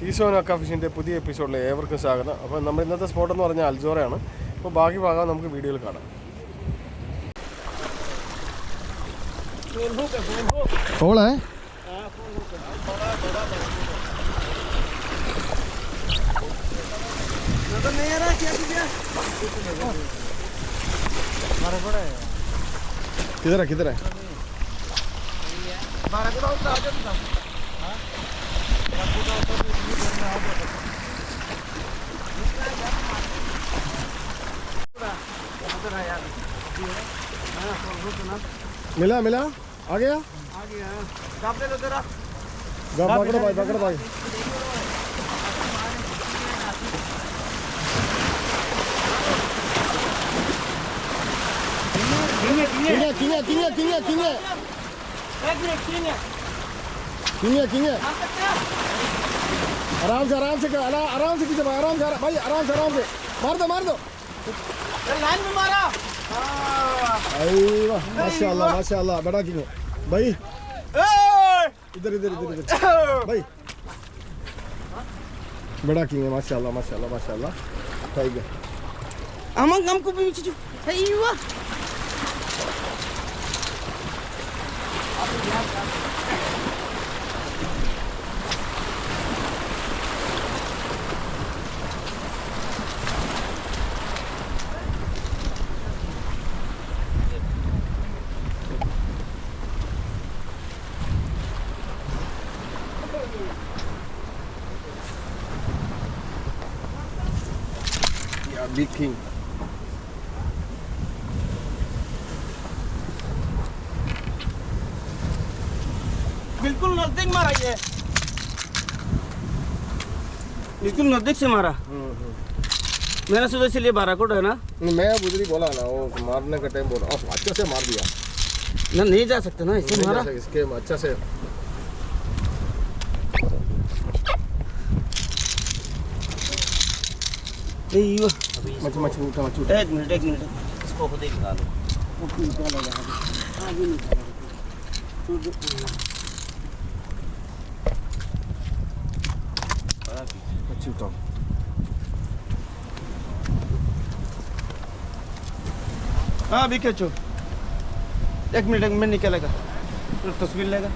സീസോൻ അക്ക ഫിഷിൻ്റെ പുതിയ എപ്പിസോഡിൽ ഏവർക്കും സ്വാഗതം അപ്പോൾ നമ്മൾ ഇന്നത്തെ സ്പോട്ട് എന്ന് പറഞ്ഞാൽ അൽജോറയാണ് അപ്പോൾ ബാക്കി ഭാഗം നമുക്ക് വീഡിയോയിൽ കാണാം ഓളെ किधर है किधर है मिला मिला? आ गया? आ गया दे दो तेरा पकड़ो भाई पकड़ो भाई। तीने तीने तीने तीने तीने तीने एक मिनट तीने किंगे किंगे आराम से आराम से आराम आराम से खींचो भाई आराम से भाई आराम से आराम से मार दो मार दो अरे माशाल्लाह माशाल्लाह बड़ा किंग भाई इधर इधर इधर इधर भाई बड़ा किंग है माशाल्लाह माशाल्लाह माशाल्लाह tiger Aman kamu ko bimichi. Aywa. Big king. बिल्कुल नज़दीक मारा ये बिल्कुल नज़दीक से मारा। मैंने सोचा इसलिए बारह कोट है ना? मैं उधर ही बोला ना वो मारने का टाइम बोला। अच्छा से मार दिया। ना नहीं जा सकता ना इससे मारा। इसके अच्छा से। अय्यो मच मच मच एक मिनट एक मिनट इसको खुद ही निकालो हाँ अभी क्या चो एक मिनट एक मिनट निकलेगा तस्वीर लेगा।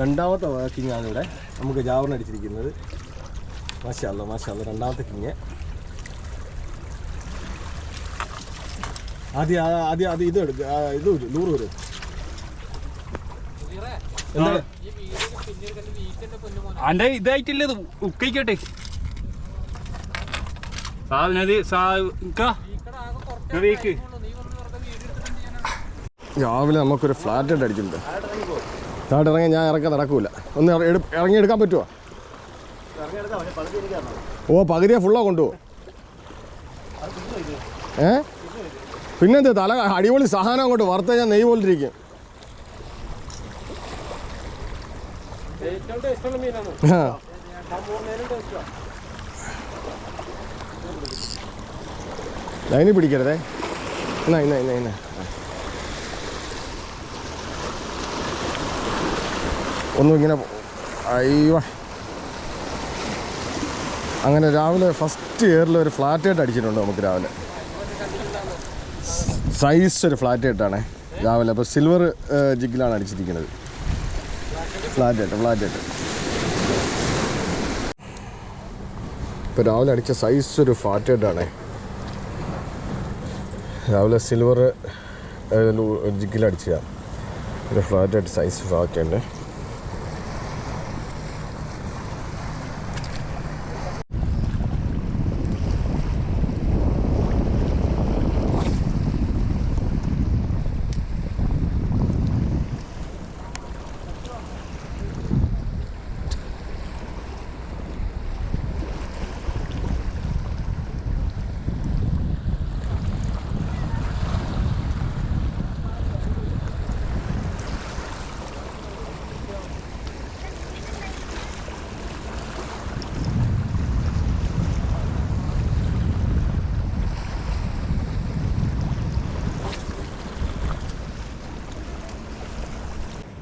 രണ്ടാമത്തെ കിങ്ങാണ് ഇവിടെ നമുക്ക് ജാവറിന് അടിച്ചിരിക്കുന്നത്. മാഷാല്ല മാഷാല്ല രണ്ടാമത്തെ കിങ് ആദ്യം ആദ്യം അത് ഇത് എടുക്കുക ആ, ഇത് വരും നൂറ് വരും. അന്റെ ഇതായിട്ടില്ല ഇത്? സാധനത് വീക്ക്. രാവിലെ നമുക്കൊരു ഫ്ലാറ്റ് അടിച്ചിട്ടുണ്ട്. താഴെ ഇറങ്ങി ഞാൻ ഇറക്കാൻ നടക്കൂല. ഒന്ന് ഇറങ്ങി എടുക്കാൻ പറ്റുമോ ഓ പകുതിയെ ഫുള്ളോ കൊണ്ടുപോകും. ഏ? പിന്നെന്ത് തല അടിപൊളി സഹനം അങ്ങോട്ട് വറുത്ത ഞാൻ നെയ് പോലിരിക്കും ആ ലൈനിൽ പിടിക്കരുതേ. എന്നാ ഇന്ന ഇന്ന ഇന്ന. ഒന്നും ഇങ്ങനെ അയ്യോ അങ്ങനെ രാവിലെ ഫസ്റ്റ് ഇയറിൽ ഒരു ഫ്ലാറ്റ് ആയിട്ട് അടിച്ചിട്ടുണ്ട് നമുക്ക് രാവിലെ. സൈസ് ഒരു ഫ്ലാറ്റ് ആയിട്ടാണ് രാവിലെ. അപ്പോൾ സിൽവർ ജിഗിലാണ് അടിച്ചിരിക്കുന്നത്. ഫ്ലാറ്റ് ആയിട്ട് ഫ്ലാറ്റ് ആയിട്ട് ഇപ്പോൾ രാവിലെ അടിച്ച സൈസ് ഒരു ഫ്ലാറ്റ് ആയിട്ടാണ് രാവിലെ സിൽവർ ജിഗിലടിച്ചതാണ് ഒരു ഫ്ലാറ്റ് ആയിട്ട് സൈസ് ഫ്ലാറ്റ് ഉണ്ട്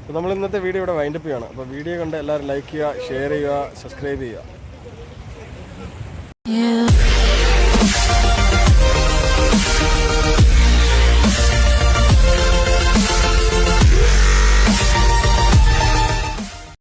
അപ്പോൾ നമ്മൾ ഇന്നത്തെ വീഡിയോ ഇവിടെ വൈൻഡപ്പ് ചെയ്യാണ് അപ്പോൾ വീഡിയോ കണ്ട് എല്ലാവരും ലൈക്ക് ചെയ്യുക ഷെയർ ചെയ്യുക സബ്സ്ക്രൈബ് ചെയ്യുക.